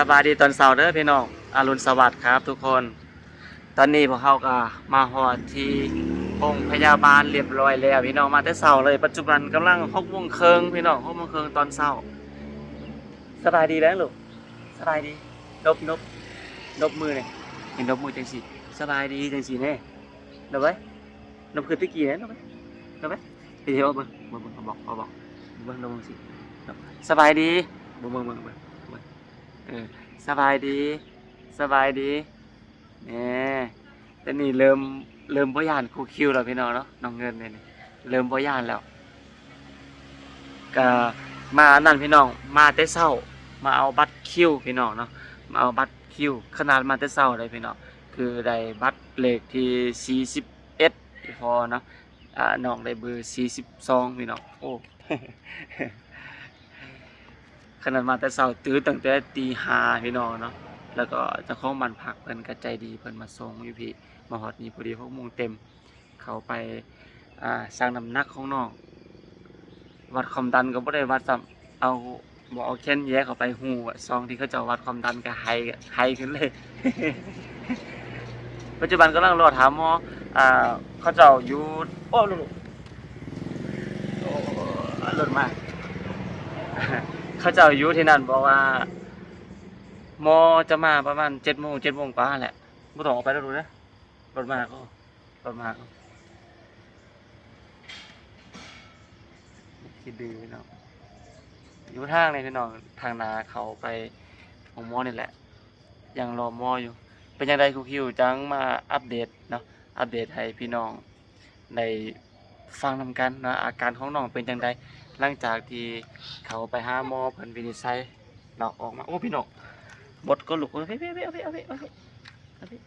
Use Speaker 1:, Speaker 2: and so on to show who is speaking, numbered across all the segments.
Speaker 1: สบายดีตอนเช้าเด้อพี่น้องอารุณสวัสดิ์ครับทุกคน ตอนนี้พวกเขาก็มาฮอดที่โรงพยาบาลเรียบร้อยแล้ว พี่น้องมาแต่เช้าเลย ปัจจุบันกำลังหกโมงครึ่งพี่น้องหกโมงครึ่งตอนเช้าสบายดีแล้วลูกสบายดีนบนบนบมือเลยเห็นนบมือจังสิสบายดีจังสิแน่นบไว้นบคือตะกี้แน่นบไว้นบไว้ไปเที่ยวเบิ่งเบิ่งเบิ่งเขาบอกเขาบอกเบิ่งนบมือสิสบายดีเบิ่งเบิ่งเบิ่ง เออสบายดีสบายดีแหน่แต่นี่เริ่มเริ่มบ่ยานครูคิวแล้วพี่น้องเนาะน้องเงินเนี่ยนี่เริ่มบ่ยานแล้วก็มาอันนั่นพี่น้องมาแต่เช้ามาเอาบัตรคิวพี่น้องเนาะมาเอาบัตรคิวขนาดมาแต่เช้าเลยพี่น้องคือได้บัตรเลขที่41พอเนาะอ่าน้องได้เบอร์42พี่น้องโอ้ ขนาดมาแต่เช้าตื่นตั้งแต่ตีหาพี่น้องเนาะแล้วก็เจ้าของบ้านพักเพิ่นก็ใจดีเพิ่นมาส่งอยู่พี่มาฮอดนี่พอดี6โมงเต็ม เขาไปอ่าสร้างน้ำหนักของน้องวัดความดันก็บ่ได้วัดซ้ำเอาบ่เอาแค้นแยกเข้าไปหูซองที่เขาจะวัดความดันก็ไฮไฮขึ้นเลย ปัจจุบันกำลังรอถามหมออ่าเขาจ้าอยู่โอ้ลูกโอ้รถมา เขาเจ้าอยู่ที่นั่นบอกว่าหมอจะมาประมาณ7โมง7โมงกว่าแหละบ่ต้องออกไปแล้วดูนะรถมาก็รถมาก็คิดดีพี่น้องอยู่ทางในพี่น้องทางนาเขาไปของหมอนี่แหละ ยังรอหมออยู่ เป็นยังไงครูคิวจังมาอัปเดตเนาะอัปเดตให้พี่น้องในฟังนำกันนาะอาการของน้องเป็นจังได หลังจากที่เขาไปหาหมอเพิ่นวินิจฉัยเนาะออกมาโอ้พี่น้องบดก็ลุกเอาพี่พี่เอาพี่เอาพี่เอาพี่เอาพี่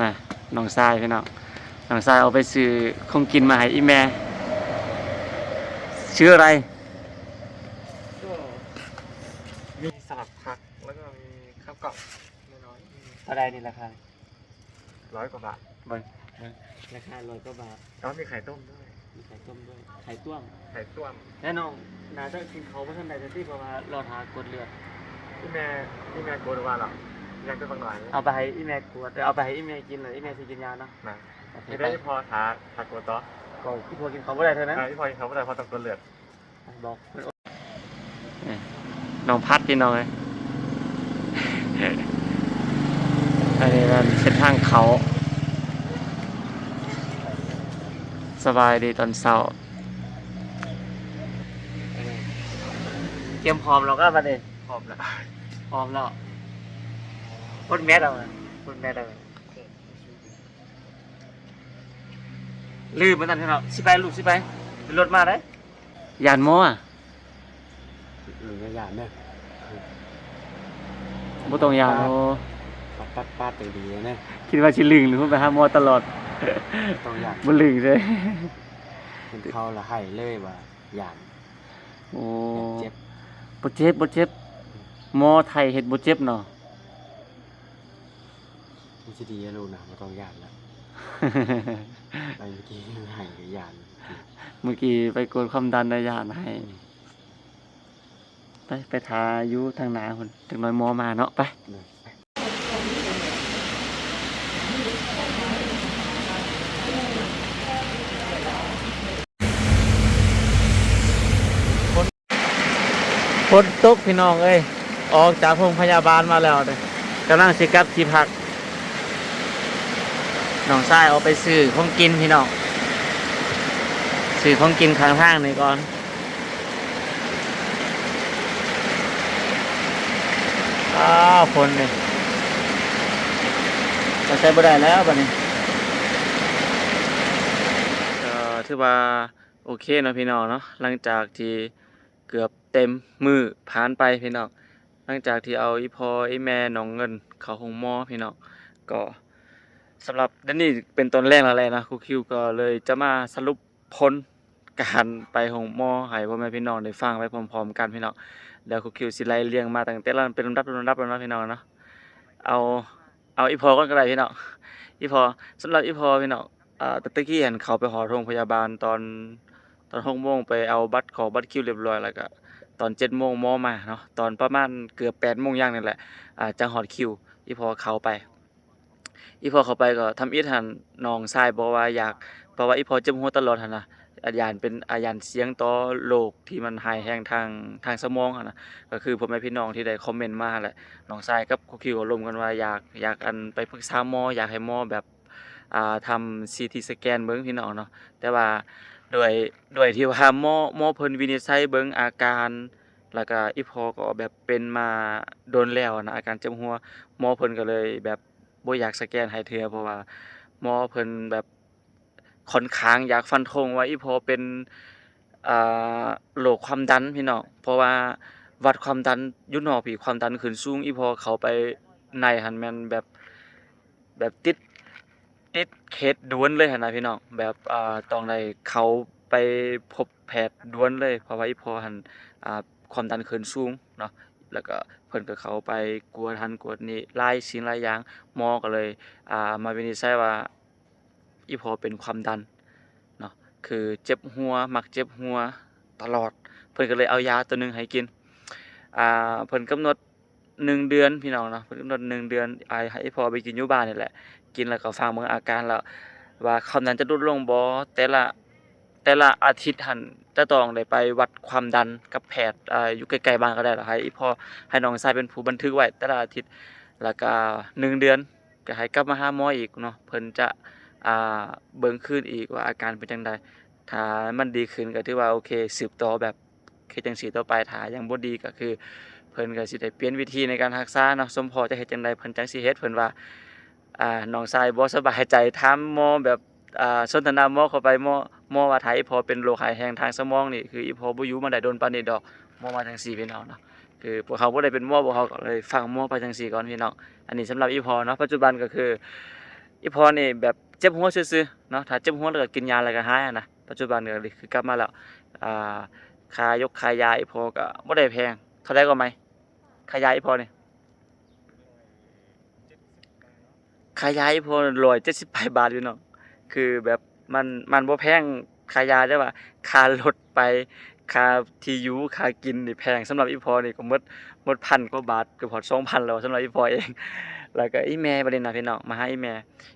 Speaker 1: น่ะน้องทรายพี่น้องน้องทรายเอาไปซื้อของกินมาให้อีแม่ชื่ออะไร
Speaker 2: ก็มีสลัดผักแล้วก็มีข้าวกล่องน้อย
Speaker 1: เท่าไรนี่ราคา
Speaker 2: ๆร้อยกว่าบาท
Speaker 1: ราคาร้อยกว่าบาท
Speaker 2: แล้วมีไข่ต้มด้วย
Speaker 1: มีไข่ต้มด้วย ไข่ต้วม
Speaker 2: ไข่ต้ม
Speaker 1: แน่นอนนาจะกินเขาเพราะท่านใดจะที่เพราะว่ารอทากดเลือด
Speaker 2: พี่แม่พี่แม่โกนว่าหรอยังเป็นบางหน่อยนะ
Speaker 1: เอาไปให้อีแม่กวดแต่เอาไปให้อีแม่กินเลยอีแม่สิกินยาเนาะ
Speaker 2: นะ
Speaker 1: โอเค
Speaker 2: ไม่
Speaker 1: ไป
Speaker 2: ได้พอทาทาโกนต่อ
Speaker 1: ก็พี่พัวกินเขาไม่ได้เท่านั้น
Speaker 2: อ่าพี่พลอยเขาไม่ได้พอต้องโกนเลือด
Speaker 1: บอกน้องพัดพี่น้องเลยอันนี้มันเส้นทางเขา สบายดีตอนเช้าเตรียมพร้อมแล้วก็มาเลย
Speaker 2: พร้อมแล้ว
Speaker 1: พร้อมแล้วพ่นแมสเอามาพ่นแมสเอามาลืมเหมือนกันครับสิไปลูกสิไปเป็นรถมาได้ยานโมอะ
Speaker 2: หรือหยาดเนี่ย
Speaker 1: บ่ต้องยานโม
Speaker 2: ปัดปัดปัดดีเนี่ย
Speaker 1: คิดว่าชิลึงหรือว่าไปหาโมอตลอด
Speaker 2: ต้องหยาด
Speaker 1: บ่ลึงเลย
Speaker 2: มันเขาละให้เลยว่าหยาด
Speaker 1: โอ้
Speaker 2: เจ็บ
Speaker 1: บ่เจ็บบ่เจ็บหมอไทยเฮ็ดบ่เจ็บเนาะ
Speaker 2: มันจะดีนะลูกนะมันต้องหยาดแล้วไปเมื่อกี้ให้หยาด
Speaker 1: เมื่อกี้ไปกดความดันในยานให้ไปไปทาอยู่ทางหน้าพุ่นจักหน่อยหมอมาเนาะไป ฝนตกพี่น้องเอ้ยออกจากโรงพยาบาลมาแล้วเลยกำลังสิกับที่พักน้องชายเอาไปซื้อของกินพี่น้องซื้อของกินข้างทางนี่ก่อนอ้าวฝนเลยจะใช้บ่ได้แล้วบัดนี้ก็ถือว่าโอเคเนาะพี่น้องเนาะหลังจากที่เกือบ เต็มมือผ่านไปพี่น้องหลังจากที่เอาอีพออีแม่น้องเงิน เขาหงมอพี่น้องก็สำหรับเดนนี่เป็นตอนแรกแล้วแหละนะครูคิวก็เลยจะมาสรุปผลการไปหงมอให้พ่อแม่พี่น้องได้ฟังไปพร้อมๆกันพี่น้องแล้วครูคิวสิไล่เรียงมาตั้งแต่ละเป็นลำดับเป็นลำดับล้วเนาะพี่น้องเนาะเอาเอาอีพอก่อนก็ได้พี่น้องอีพอสำหรับอีพอพี่น้องอ่าตะตะกี้เห็นเขาไปหอโรงพยาบาลตอนตอนหกโมงไปเอาบัตรขอบัตรคิวเรียบร้อยแล้วก็ ตอน7โมงมอมาเนาะตอนประมาณเกือบ8โมงย่างนี่แหละอาจังฮอดคิวอีพอเขาไป อีพอเขาไปก็ทำอิฐหันน้องชายบอกว่าอยากเพราะว่าอีพอจ็บหัวตลอดหันนะอาญานเป็นอาญานเสียงต่อโรคที่มันหายแห้งทางทางสมองนะก็คือพ่อแม่พี่น้องที่ได้คอมเมนต์มาแหละน้องชายกับคิวก็ร่วมกันว่าอยากอยากอันไปปรึกษาหมออยากให้หมอแบบอ่าทำ CT สแกนเบิ่งพี่น้องเนาะแต่ว่า ด้วยด้วยที่ว่าหมอหมอเพิ่นวินิจฉัยเบิ่งอาการ แล้วก็อีพอก็แบบเป็นมาโดนแล้วนะอาการเจ็บหัวหมอเพิ่นก็เลยแบบบ่อยากสแกนให้เทื่อเพราะว่าหมอเพิ่นแบบค่อนข้างอยากฟันธงว่าอีพอเป็นอ่าโรคความดันพี่น้องเพราะว่าวัดความดันยู่นอกพี่ความดันขึ้นสูงอีพอเขาไปในหันแม่นแบบแบบติด ติดเคสด่วนเลยหั่นนะพี่น้องแบบอ่าต้องได้เขาไปพบแพทย์ด่วนเลยเพราะว่าอีพอหันอ่าความดันขึ้นสูงเนาะแล้วก็เพิ่นก็เขาไปกวดหันกวดนี่หลายสิ่งหลายอย่างหมอก็เลยอ่ามาวินิจฉัยว่าอีพอเป็นความดันเนาะคือเจ็บหัวมักเจ็บหัวตลอด เพิ่นก็เลยเอายาตัวหนึ่งให้กินอ่าเพิ่นกำหนดหนึ่งเดือนพี่น้องเนาะเพิ่นกำหนดหนึ่งเดือนอให้อีพอไปกินอยู่บ้านนี่แหละ กินแล้วก็ฟังเบิ่งอาการแล้ว ว่าความดันจะลดลงบ่แต่ละแต่ละอาทิตย์หันจะต้องได้ไปวัดความดันกับแพทย์อ่ายู่ใกล้ๆบ้านก็ได้ล่ะให้อีพ่อให้น้องชายเป็นผู้บันทึกไว้แต่ละอาทิตย์แล้วก็หนึ่งเดือนก็ให้กลับมาหาหมออีกเนาะเพิ่นจะอ่าเบิ่งคืนอีกว่าอาการเป็นจังไดถ้ามันดีขึ้นก็ถือว่าโอเคสืบต่อแบบเคสจังซี่ต่อไปถ้ายังบ่ดีก็คือ เพิ่นก็สิได้เปลี่ยนวิธีในการรักษาเนาะสมพอจะเฮ็ดจังไดเพิ่นจังสิเฮ็ดเพิ่นว่า อ่าน้องชายบ่สบายใจถามหมอแบบอ่าสนทนาหมอเข้าไปหมอหมอว่าถ้าอีพอเป็นโรคหายแห้งทางสมองนี่คืออีพอบ่อยู่มาได้โดนปานนี้ดอกหมอว่าจังซี่พี่น้องเนาะคือพวกเขาบ่ได้เป็นหมอพวกเขาก็เลยฟังหมอไปจังซี่ก่อนพี่น้องอันนี้สำหรับอีพอเนาะปัจจุบันก็คืออีพอนี่แบบเจ็บหัวซื่อๆเนาะถ้าเจ็บหัวแล้วก็กินยาแล้วก็หายอะนะปัจจุบันก็คือกลับมาแล้วอ่าคายกคายาอีพอก็บ่ได้แพงเท่าใดก็ไหมคายาอีพอนี่ ขายยาอีพอร้อยเจ็ดสิบแปดบาทอยู่เนาะคือแบบมันมันบ่แพงขายยาได้ว่าค่ารถไปค่าที่อยู่ค่ากินนี่แพงสำหรับอีพอนี่ก็หมดหมดพันกว่าบาทเกือบฮอด2,000แล้วสำหรับอีพอเอง แล้วก็อีแม่ประเด็นนะพี่น้องมาหาอีแม่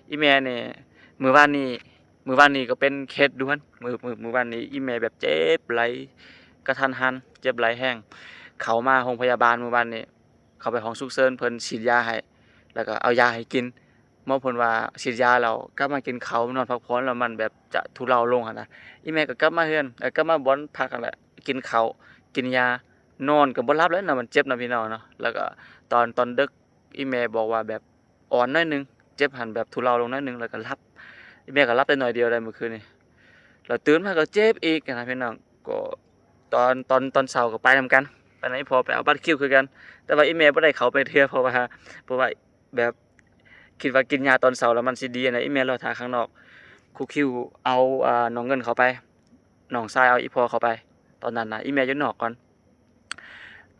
Speaker 1: อีแม่นี่มือวานนี้มือวานนี้ก็เป็นเคสด่วนมือมือมื้อวานนี้อีแม่แบบเจ็บไหลกระทันหันเจ็บไหลแห้งเขามาโรงพยาบาลมือวานนี้เขาไปห้องฉุกเฉินเพิ่นฉีดยาให้แล้วก็เอายาให้กิน หมอเพิ่นว่าฉีดยาแล้วกลับมากินเขานอนพักผ่อนแล้วมันแบบจะทุเลาลงหั่นนะอีแม่ก็กลับมาเฮือนเอ้ยกลับมาบ่อนพักนั่นแหละกินเขากินยานอนก็บ่หลับแล้วนะมันเจ็บนะพี่น้องเนาะแล้วก็ตอนตอนดึกอีแม่บอกว่าแบบอ่อนน้อยนึงเจ็บหันแบบทุเลาลงน้อยนึงแล้วก็หลับอีแม่ก็หลับได้หน่อยเดียวได้เมื่อคืนนี้แล้วตื่นมาก็เจ็บอีกนะพี่น้องก็ตอนตอนตอนเช้าก็ไปนำกันไปไหนพอไปเอาบัตรคิวคือกัน แต่ว่าอีแม่บ่ได้เขาไปเทื่อเพราะว่าเพราะว่าแบบ คิดว่ากินยาตอนเช้าแล้วมันสิดีนะอีเมลเราทาข้างนอกครูคิวเอาอ่าน้องเงินเขาไปน้องชายเอาอีพอเขาไป ตอนนั้นนะอีเมลอยู่นอกก่อน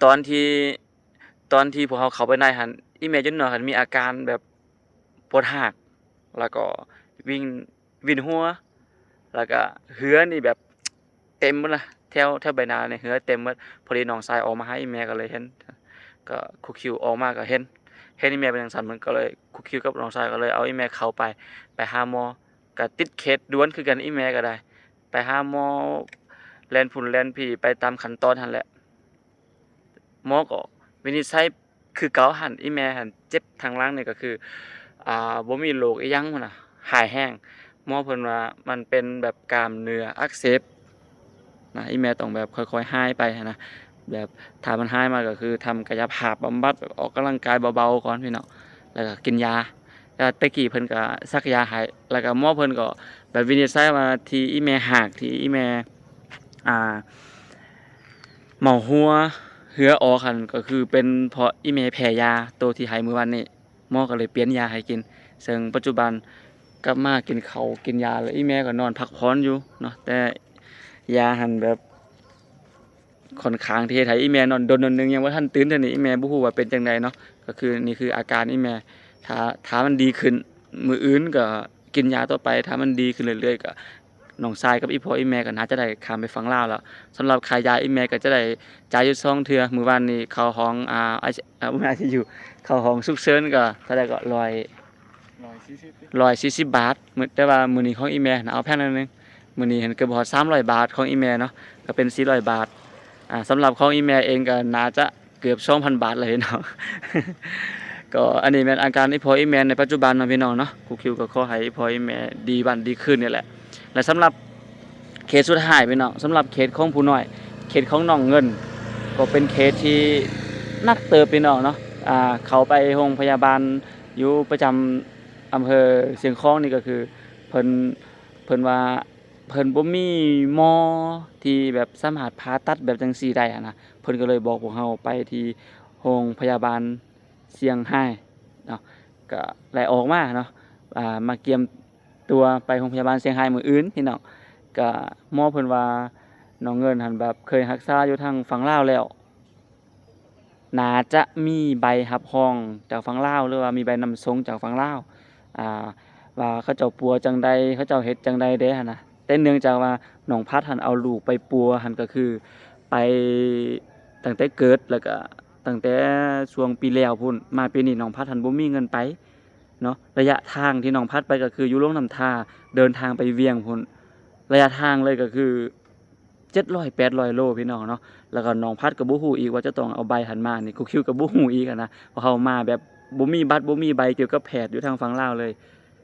Speaker 1: ตอนที่ตอนที่พวกเขาเขาไปในหันอีเมลอยู่นอกหันมีอาการแบบปวดหักแล้วก็วิ่งวินหัว แล้วก็เหือนี่แบบเต็มหมดละแถวแถวใบหน้าเนี่ยเหือเต็มหมดพอดีน้องชายออกมาให้อีเมลก็เลยเห็นก็ครูคิวออกมาก็เห็น เฮ็ดให้แม่เป็นจังซั่นมันก็เลยคุกคิวกับน้องชายก็เลยเอาอีแม่เขาไป ไปหาหมอก็ติดเคสด่วนคือกันอีแม่ก็ได้ ไปหาหมอแลนพุ่นแลนพี่ไปตามขั้นตอนหันแหละหมอก็วินิจฉัยคือเกาหั่นอีแม่หั่นเจ็บทางหลังเนี่ยก็คืออ่าบ่มีโรคอีหยังพุ่นน่ะหายแห้งหมอเพิ่นว่ามันเป็นแบบกล้ามเนื้ออักเสบนะอีแม่ต้องแบบค่อยๆหายไปนะ แบบถ้ามันหายมาก็คือทำกายภาพบำบัดแบบออกกำลังกายเบาๆก่อนพี่น้องแล้วก็กินยาแล้วตะกี้เพิ่นก็ซักยาให้แล้วก็หมอเพิ่นก็แบบวินิจฉัยว่าที่อีแม่หักที่อีแม่อ่าเมาหัวเหือออกคันก็คือเป็นเพราะอีแม่แพ้ยาตัวที่ให้มื้อวันนี้หมอก็เลยเปลี่ยนยาให้กิน ซึ่งปัจจุบันกลับมากินเขากินยาแล้วอีแม่ก็นอนพักผ่อนอยู่เนาะแต่ยาหันแบบ ค่อนข้างที่เฮ็ดให้อีแม่นอนดนๆนึงยังบ่ทันตื่นเท่านี้อีแม่บ่ฮู้ว่าเป็นจังไดเนาะก็คือนี่คืออาการอีแม่ถ้าถ้ามันดีขึ้นมื้ออื่นก็กินยาต่อไปถ้ามันดีขึ้นเรื่อยๆก็น้องชายกับอีพ่ออีแม่ก็น่าจะได้ข้ามไปฝั่งลาวแล้วสำหรับขายยาอีแม่ก็จะได้จ่ายอยู่สองเทื่อมื้อวานนี้เข้าห้องอ่าไออ่าบ่แม่น ICU เข้าห้องฉุกเฉินก็เท่าใดก็100
Speaker 2: ร้อยสี่สิบ
Speaker 1: ร้อยสี่สิบบาทมื้อแต่ว่ามื้อนี้ของอีแม่น่ะเอาแพงหนิดนึงมื้อนี้เห็นเกือบฮอด300บาทของอีแม่เนาะก็เป็น400บาท อ่าสำหรับของอีแม่เองก็น่าจะเกือบ2,000บาทเลยเนาะก็อันนี้แม่นอาการอีพออีแม่ในปัจจุบันนะพี่น้องเนาะครูคิวก็ขอให้อีพออีแม่ดีบันดีขึ้นนี่แหละ และสำหรับเคสสุดท้ายพี่น้องสำหรับเคสของผู้น้อยเคสของน้องเงิน ก็เป็นเคสที่นักเติบพี่น้องเนาะอ่าเขาไปโรงพยาบาลอยู่ประจำอำเภอเสียงคล้องนี่ก็คือเพิ่นเพิ่นว่า เพิ่นบ่มีหมอที่แบบสามารถผ่าตัดแบบจังซี่ได้อะนะเพิ่นก็เลยบอกพวกเฮาไปที่โรงพยาบาลเสียงไห้เนาะก็ไล่ออกมาเนาะอ่ามาเกียมตัวไปโรงพยาบาลเสียงไห้มื้ออื่นพี่น้องก็หมอเพิ่นว่าน้องเงินหันแบบเคยรักษาอยู่ทางฝั่งลาวแล้วน่าจะมีใบรับรองจากฝั่งลาวหรือว่ามีใบนำส่งจากฝั่งลาวอ่าว่าเขาเจ้าปัวจังใดเขาเจ้าเฮ็ดจังใดเด้หั่นนะ แต่เนื่องจากว่าน้องพัดหันเอาลูกไปปัวหันก็คือไปตั้งแต่เกิดแล้วก็ตั้งแต่ช่วงปีแล้วพุ่นมาปีนี้น้องพัดหันบ่มีเงินไปเนาะระยะทางที่น้องพัดไปก็คืออยู่ลงน้ำท่าเดินทางไปเวียงพุ่นระยะทางเลยก็คือ700 800โลพี่น้องเนาะแล้วก็น้องพัดก็บ่ฮู้อีกว่าจะต้องเอาใบหันมานี่กูคิวก็บ่ฮู้อีกนะเพราะเขามาแบบบ่มีบัตรบ่มีใบเกี่ยวกับแพทย์อยู่ทางฝั่งลาวเลย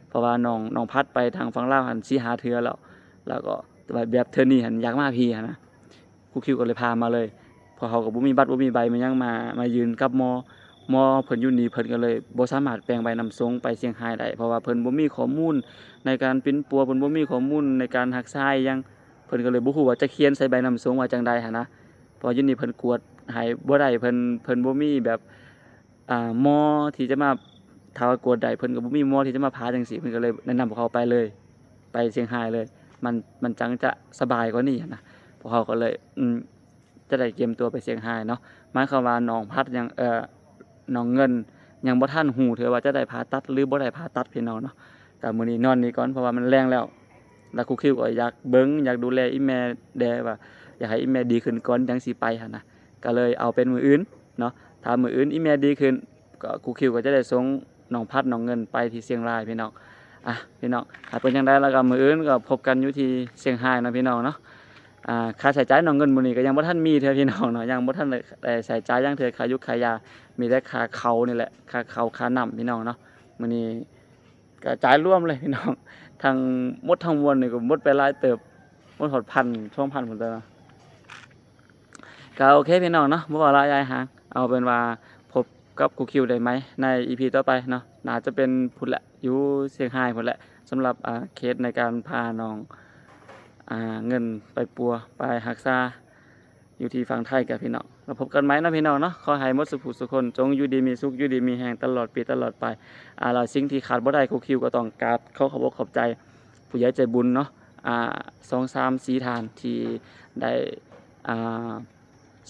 Speaker 1: เพราะว่าน้องน้องพัดไปทางฝั่งลาวหันสิหาเทือแล้ว แล้วก็แบบเทื่อนี้หันอยากมาพี่นะครูคิวก็เลยพามาเลย พอเขาก็บ่มีบัตรบ่มีใบมันยังมามายืนกับมอมอเพิ่นอยู่นี่เพิ่นก็เลยบ่สามารถแปลงใบนำส่งไปเชียงรายได้เพราะว่าเพิ่นบ่มีข้อมูลในการปิ้นปัวเพิ่นบ่มีข้อมูลในการรักษาอิหยังเพิ่นก็เลยบ่ฮู้ว่าจะเขียนใส่ใบนำส่งว่าจังใดหันนะพอยู่นี่เพิ่นกวดให้บ่ได้เพิ่นเพิ่นบ่มีแบบอ่ามอที่จะมาถ้าว่ากวดได้เพิ่นก็บ่มีมอที่จะมาพาจังซี่เพิ่นก็เลยแนะนำพวกเขาไปเลย ไปเชียงรายเลย มันมันจังจะสบายกว่านี้นะพวกเขาก็เลยอืมจะได้เตรียมตัวไปเชียงรายเนาะหมายความว่าน้องพัดยังเอ่อน้องเงิน ยังบ่ทันฮู้เถอะว่าจะได้ผ่าตัดหรือบ่ได้ผ่าตัดพี่น้องเนาะก็มื้อนี้นอนนี่ก่อนเพราะว่ามันแรงแล้วแล้วครูคิวก็อยากเบิ่งอยากดูแลอีแม่แดว่าอยากให้อีแม่ดีขึ้นก่อนจังสิไปหั่นนะก็เลยเอาเป็นมืออื่นเนาะถ้ามืออื่นอีแม่ดีขึ้นก็ครูคิวก็จะได้ส่งน้องพัดน้องเงินไปที่เชียงรายพี่น้อง อะพี่น้องถ้าเป็นยังไงแล้วก็มืออื่นก็พบกันอยู่ที่เชียงรายนะพี่น้องเนาะอ่าค่าใช้จ่ายน้องเงินมือนี้ก็ยังบ่ทันมีเทื่อพี่น้องเนาะยังบ่ทันได้ใช้จ่ายยังเทื่อค่ายุค่ายา มีแต่ค่าเขานี่แหละค่าเขาค่าน้ำพี่น้องเนาะมือนี้ก็จ่ายร่วมเลยพี่น้องทางมดทั้งมวลนี่ก็มดไปหลายเติบมดหดพันช่วงพันพุ่นเด้อเนาก็โอเคพี่น้องเนาะบ่ว่าหลายยายหางเอาเป็นว่า กับครูคิวได้ไหมใน EP ต่อไปเนาะน่าจะเป็นพุ่นแหละอยู่เสียงไห้พุ่นแหละสำหรับอ่าเคสในการพาน้องอ่าเงินไปปัวไปหักษาอยู่ที่ฝั่งไทยกับพี่น้องเราพบกันไหมนะพี่น้องเนาะขอให้หมดสุขสุขคน จงอยู่ดีมีสุขอยู่ดีมีแห่งตลอดปีตลอดไปอ่าเราสิ่งที่ขาดบ่ได้ครูคิวก็ต้องกราบเขาขอบอกขอบใจ ผู้ใหญ่ใจบุญเนาะอ่าสองสามสีทานที่ได้อ่า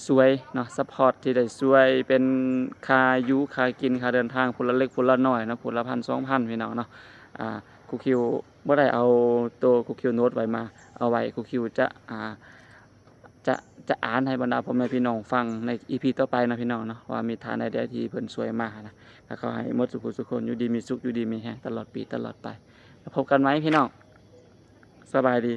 Speaker 1: สวยเนาะซัพพอร์ตที่ได้สวยเป็นคายู่ค่ากินคาเดินทางพนละเล็กพนละน้อยนะพนละพันสองพันพี่น้องเนาะอ่าครูคิวบ่อไดเอาตัวครูคิวโน้ตไว้มาเอาไว้ครูคิวจะอ่าจะจะอ่านให้บรรดาพ่อแม่พี่น้องฟังในอีพีต่อไปนะพี่น้องเนาะว่ามีฐานใดๆที่เพิ่นสวยมากนะแล้วก็ให้มดสุขสุขคนอยู่ดีมีสุขอยู่ดีมีแฮงตลอดปีตลอดไปแล้วพบกันไหมพี่น้องสบายดี